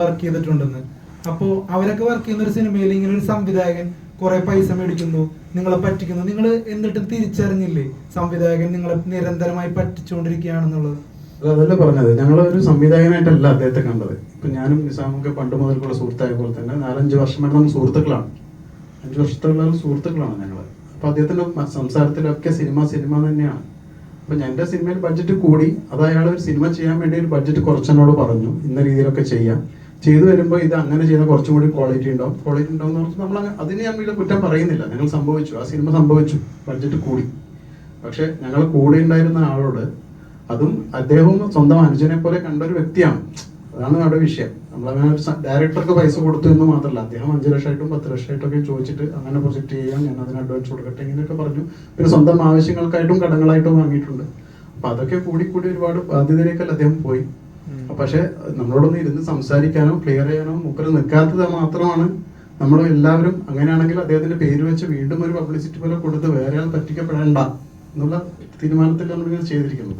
Work ചെയ്തിട്ടുണ്ടെന്ന്. അപ്പോ അവരൊക്കെ വർക്ക് ചെയ്യുന്ന ഒരു സിനിമയിൽ ഇങ്ങനെ ഒരു സംവിധായകൻ കുറെ പൈസ മേടിക്കുന്നു നിങ്ങളെ പറ്റിക്കുന്നു. നിങ്ങൾ എന്നിട്ടും തിരിച്ചറിഞ്ഞില്ലേ സംവിധായകൻ നിങ്ങളെ നിരന്തരമായി പറ്റിച്ചുകൊണ്ടിരിക്കുകയാണെന്നുള്ളത്? അത് അതല്ല പറഞ്ഞത്. ഞങ്ങൾ ഒരു സംവിധായകനായിട്ടല്ല അദ്ദേഹത്തെ കണ്ടത്. ഇപ്പൊ ഞാനും നിസാമൊക്കെ പണ്ട് മുതൽക്കുള്ള സുഹൃത്തായ പോലെ തന്നെ നാലഞ്ച് വർഷമായിട്ട് നമ്മൾ സുഹൃത്തുക്കളാണ്. അഞ്ച് വർഷത്തുള്ള സുഹൃത്തുക്കളാണ് ഞങ്ങൾ അപ്പൊ അദ്ദേഹത്തിന്റെ സംസാരത്തിലൊക്കെ സിനിമ സിനിമ തന്നെയാണ്. അപ്പൊ എന്റെ സിനിമയിൽ ബഡ്ജറ്റ് കൂടി. അത് അയാൾ ഒരു സിനിമ ചെയ്യാൻ വേണ്ടി ഒരു ബഡ്ജറ്റ് കുറച്ചെന്നോട് പറഞ്ഞു. ഇന്ന രീതിയിലൊക്കെ ചെയ്യാം. ചെയ്തു വരുമ്പോൾ ഇത് അങ്ങനെ ചെയ്താൽ കുറച്ചും കൂടി ക്വാളിറ്റി ഉണ്ടാവും. ക്വാളിറ്റി ഉണ്ടാവും എന്ന് പറഞ്ഞാൽ നമ്മൾ അതിനെ വീട്ടിൽ കുറ്റം പറയുന്നില്ല. ഞങ്ങൾ സംഭവിച്ചു. ആ സിനിമ സംഭവിച്ചു. ബഡ്ജറ്റ് കൂടി. പക്ഷെ ഞങ്ങൾ കൂടെ ഉണ്ടായിരുന്ന ആളോട് അതും അദ്ദേഹവും സ്വന്തം അനുജനെ പോലെ കണ്ട ഒരു വ്യക്തിയാണ്. അതാണ് അവിടെ വിഷയം. നമ്മളങ്ങനെ ഒരു ഡയറക്ടർക്ക് പൈസ കൊടുത്തു എന്ന് മാത്രമല്ല അദ്ദേഹം അഞ്ചു ലക്ഷമായിട്ടും പത്ത് ലക്ഷമായിട്ടും ഒക്കെ ചോദിച്ചിട്ട് അങ്ങനെ പ്രൊജക്ട് ചെയ്യാം. ഞാൻ അതിന് അഡ്വാൻസ് കൊടുക്കട്ടെ ഇങ്ങനെയൊക്കെ പറഞ്ഞു. പിന്നെ സ്വന്തം ആവശ്യങ്ങൾക്കായിട്ടും കടങ്ങളായിട്ടും വാങ്ങിയിട്ടുണ്ട്. അപ്പൊ അതൊക്കെ കൂടി കൂടി ഒരുപാട് ബാധ്യതയിലേക്കല്ല അദ്ദേഹം പോയി. പക്ഷെ നമ്മളോടൊന്ന് ഇരുന്ന് സംസാരിക്കാനോ ക്ലിയർ ചെയ്യാനോ മുക്കര് നിൽക്കാത്തത് മാത്രമാണ് നമ്മൾ എല്ലാവരും അങ്ങനെയാണെങ്കിൽ അദ്ദേഹത്തിന്റെ പേര് വെച്ച് വീണ്ടും ഒരു പബ്ലിസിറ്റി പോലെ കൊടുത്ത് വേറെ ആൾ പറ്റിക്കപ്പെടേണ്ട എന്നുള്ള തീരുമാനത്തിൽ നമ്മളിങ്ങനെ ചെയ്തിരിക്കുന്നു.